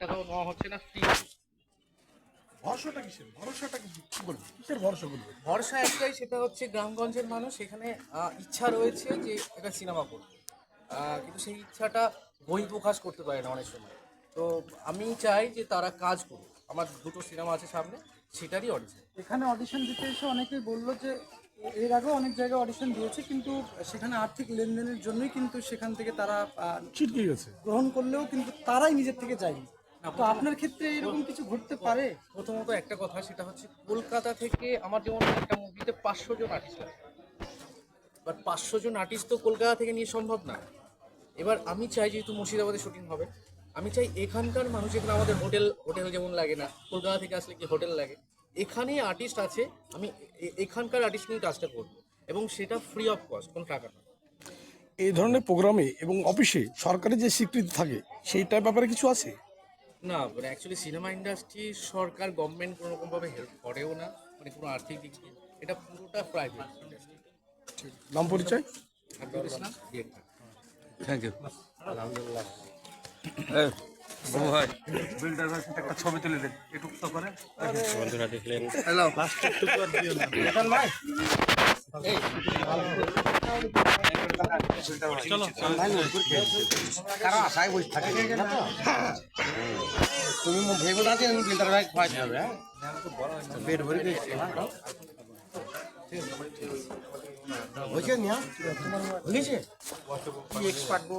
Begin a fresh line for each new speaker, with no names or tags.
টাকাও নেওয়া হচ্ছে না ফ্রি
ভরসাটা কিসের? ভরসাটা কি? কি বলব? কিসের ভরসা বলব?
ভরসা একটাই সেটা হচ্ছে গ্রামগঞ্জের মানুষ এখানে আহ, ইচ্ছা রয়েছে যে একটা সিনেমা করবে আহ, কিন্তু সেই ইচ্ছাটা বই প্রকাশ করতে পারে না অনেক সময়। তো আমি চাই যে তারা কাজ করুক। আমার দুটো সিনেমা আছে সামনে সেটারই অডিশন
এখানে অডিশন দিতে এসে অনেকেই বলল যে এর আগেও অনেক জায়গায় অডিশন দিয়েছে কিন্তু সেখানে আর্থিক লেনদেনের জন্যই কিন্তু সেখান থেকে তারা আহ,
ছিটকে গেছে।
গ্রহণ করলেও কিন্তু তারাই নিজের থেকে যায়নি। তো আপনার ক্ষেত্রে এরকম কিছু ঘটতে পারে?
প্রথমত একটা কথা সেটা হচ্ছে কলকাতা থেকে আমার যেমন একটা মুভিতে পাঁচশো জন আর্টিস্ট লাগে বাট পাঁচশো জন আর্টিস্ট তো কলকাতা থেকে নিয়ে সম্ভব না। এবার আমি চাই যেহেতু মুর্শিদাবাদে শুটিং হবে আমি চাই এখানকার মানুষ এখানে আমাদের হোটেল হোটেল যেমন লাগে না কলকাতা থেকে আসলে কি হোটেল লাগে এখানে আর্টিস্ট আছে আমি এখানকার আর্টিস্ট নিয়ে কাজটা করব। এবং সেটা ফ্রি অফ কস্ট কোনো টাকা না
এই ধরনের প্রোগ্রামে এবং অফিসে সরকারের যে স্বীকৃতি থাকে সেইটার ব্যাপারে কিছু আছে?
না মানে অ্যাকচুয়ালি সিনেমা ইন্ডাস্ট্রি সরকার গভর্নমেন্ট কোনো রকমভাবে হেল্প করেও না মানে কোনো আর্থিক দিক দিয়ে। এটা পুরোটা প্রাইভেট ইন্ডাস্ট্রি
নাম পরিচয়?
আব্দুল ইসলাম
থ্যাংক ইউ বাবু ভাই বিল্ডার ভাই একটা ছবি তুলে দেন। এটুক তো করে। হ্যালো
তুমি ভেবে আছে আমি ফিল্টার ভাই খাওয়াতে হবে হ্যাঁ? পেট ভরে দিয়েছি হয়েছে নিয়া হয়েছে কি এক্সপার্ট গো?